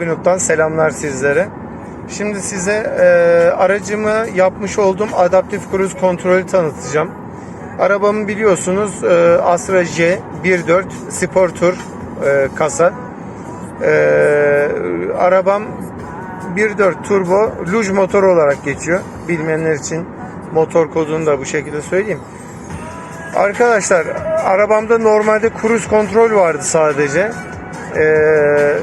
Binut'tan selamlar sizlere. Şimdi size e, aracımı yapmış olduğum adaptif cruise kontrolü tanıtacağım. Arabamı biliyorsunuz e, Astra J 1.4 Sport Tour e, kasa. E, arabam 1.4 turbo luj motor olarak geçiyor. Bilmeyenler için motor kodunu da bu şekilde söyleyeyim. Arkadaşlar arabamda normalde cruise kontrol vardı sadece. Ee,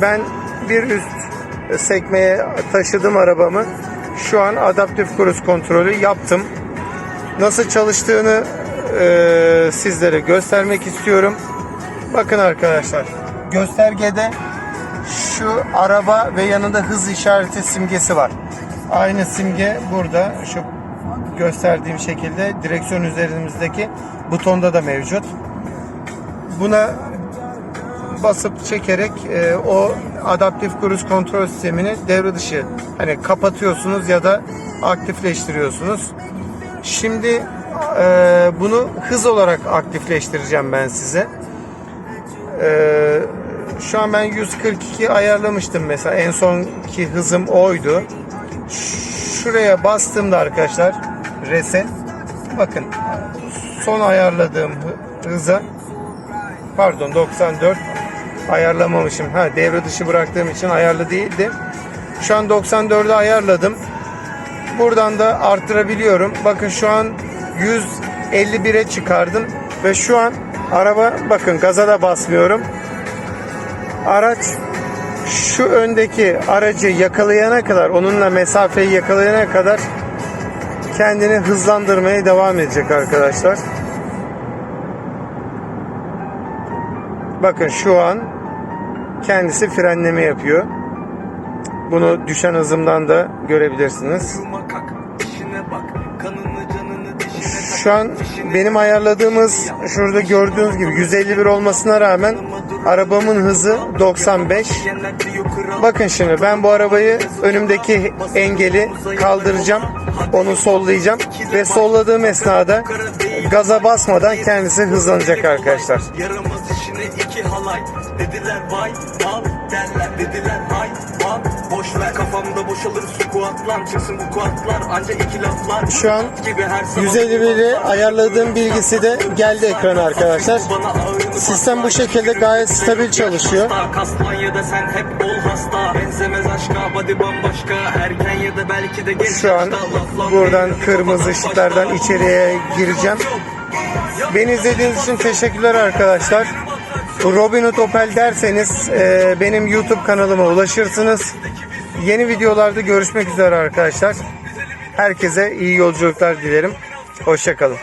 ben bir üst sekmeye taşıdım arabamı. Şu an adaptif cruise kontrolü yaptım. Nasıl çalıştığını e, sizlere göstermek istiyorum. Bakın arkadaşlar göstergede şu araba ve yanında hız işareti simgesi var. Aynı simge burada şu gösterdiğim şekilde direksiyon üzerimizdeki butonda da mevcut. Buna basıp çekerek e, o adaptif cruise kontrol sistemini devre dışı hani kapatıyorsunuz ya da aktifleştiriyorsunuz. Şimdi e, bunu hız olarak aktifleştireceğim ben size. E, şu an ben 142 ayarlamıştım mesela en sonki hızım oydu. Şuraya bastığımda arkadaşlar reset bakın son ayarladığım hı- hıza pardon 94 ayarlamamışım. Ha devre dışı bıraktığım için ayarlı değildi. Şu an 94'e ayarladım. Buradan da arttırabiliyorum. Bakın şu an 151'e çıkardım ve şu an araba bakın gaza da basmıyorum. Araç şu öndeki aracı yakalayana kadar onunla mesafeyi yakalayana kadar kendini hızlandırmaya devam edecek arkadaşlar. Bakın şu an kendisi frenleme yapıyor. Bunu düşen hızımdan da görebilirsiniz. Şu an benim ayarladığımız şurada gördüğünüz gibi 151 olmasına rağmen arabamın hızı 95. Diyenler diyor kral. Bakın şimdi ben bu arabayı önümdeki engeli kaldıracağım. Onu sollayacağım ve solladığım esnada gaza basmadan kendisi hızlanacak arkadaşlar. Halay. Dediler vay mal derler. Dediler hay mal. Boş ver kafamda boşalır squatlar. Çıksın bu kuatlar anca iki laflar. Şu an Gibi her sabah 151'i ayarladığım bilgisi de geldi ekrana arkadaşlar. Sistem bu şekilde gayet stabil çalışıyor. Kaslan ya da sen hep ol hasta Benzemez aşka body bambaşka Erken ya da belki de geç Şu an buradan kırmızı ışıklardan içeriye gireceğim. Beni izlediğiniz için teşekkürler arkadaşlar. Robin Hood Opel derseniz e, benim YouTube kanalıma ulaşırsınız. Yeni videolarda görüşmek üzere arkadaşlar. Herkese iyi yolculuklar dilerim. Hoşçakalın.